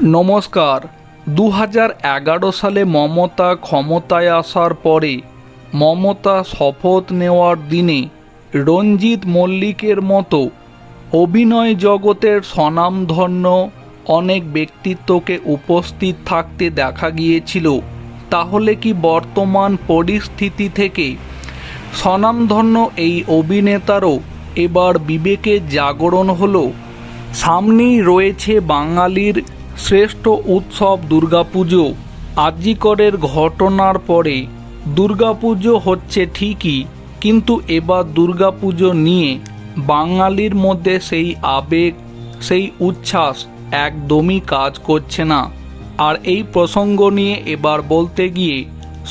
নমস্কার। দু এগারো সালে মমতা ক্ষমতায় আসার পরে মমতা শপথ নেওয়ার দিনে রঞ্জিত মল্লিকের মতো অভিনয় জগতের স্বনামধন্য অনেক ব্যক্তিত্বকে উপস্থিত থাকতে দেখা গিয়েছিল। তাহলে কি বর্তমান পরিস্থিতি থেকে স্বনামধন্য এই অভিনেতারও এবার বিবেকের জাগরণ হলো? সামনেই রয়েছে বাঙালির শ্রেষ্ঠ উৎসব দুর্গাপুজো। আজিকরের ঘটনার পরে দুর্গাপুজো হচ্ছে ঠিকই, কিন্তু এবার দুর্গাপুজো নিয়ে বাঙালির মধ্যে সেই আবেগ, সেই উচ্ছ্বাস একদমই কাজ করছে না। আর এই প্রসঙ্গ নিয়ে এবার বলতে গিয়ে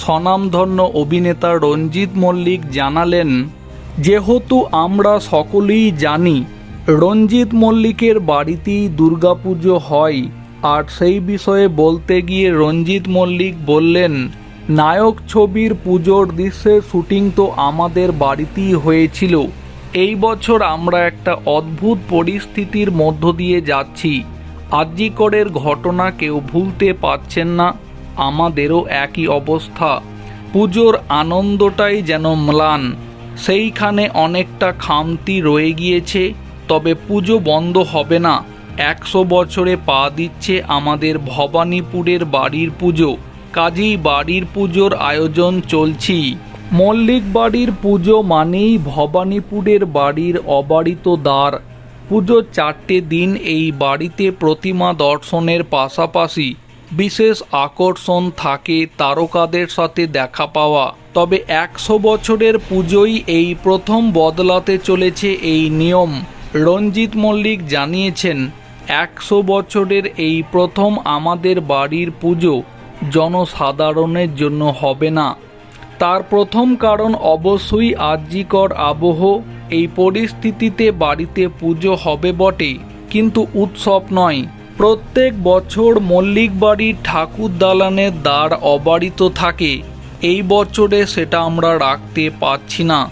স্বনামধন্য অভিনেতা রঞ্জিত মল্লিক জানালেন, যেহেতু আমরা সকলেই জানি রঞ্জিত মল্লিকের বাড়িতেই দুর্গাপুজো হয় আর সেই বিষয়ে বলতে গিয়ে রঞ্জিত মল্লিক বললেন, নায়ক ছবির পুজোর দৃশ্যের শুটিং তো আমাদের বাড়িতেই হয়েছিল। এই বছর আমরা একটা অদ্ভুত পরিস্থিতির মধ্য দিয়ে যাচ্ছি। আজিকরের ঘটনা কেউ ভুলতে পারছেন না, আমাদেরও একই অবস্থা। পুজোর আনন্দটাই যেন ম্লান। সেইখানে অনেকটা খামতি রয়ে গিয়েছে, তবে পুজো বন্ধ হবে না। একশো বছরে পা দিচ্ছে আমাদের ভবানীপুরের বাড়ির পুজো। কাজেই বাড়ির পুজোর আয়োজন চলছি। মল্লিক বাড়ির পুজো মানেই ভবানীপুরের বাড়ির অবারিত দ্বার। পুজোর চারটে দিন এই বাড়িতে প্রতিমা দর্শনের পাশাপাশি বিশেষ আকর্ষণ থাকে তারকাদের সাথে দেখা পাওয়া। তবে একশো বছরের পুজোই এই প্রথম বদলাতে চলেছে এই নিয়ম। রঞ্জিত মল্লিক জানিয়েছেন একশো বছরের এই প্রথম আমাদের বাড়ির পুজো জনসাধারণের জন্য হবে না। তার প্রথম কারণ অবশ্যই আর্যিকর আবহ। এই পরিস্থিতিতে বাড়িতে পুজো হবে বটে, কিন্তু উৎসব নয়। প্রত্যেক বছর মল্লিক বাড়ির ঠাকুর দালানের দ্বার অবারিত থাকে। এই বছরে সেটা আমরা রাখতে পারছি না।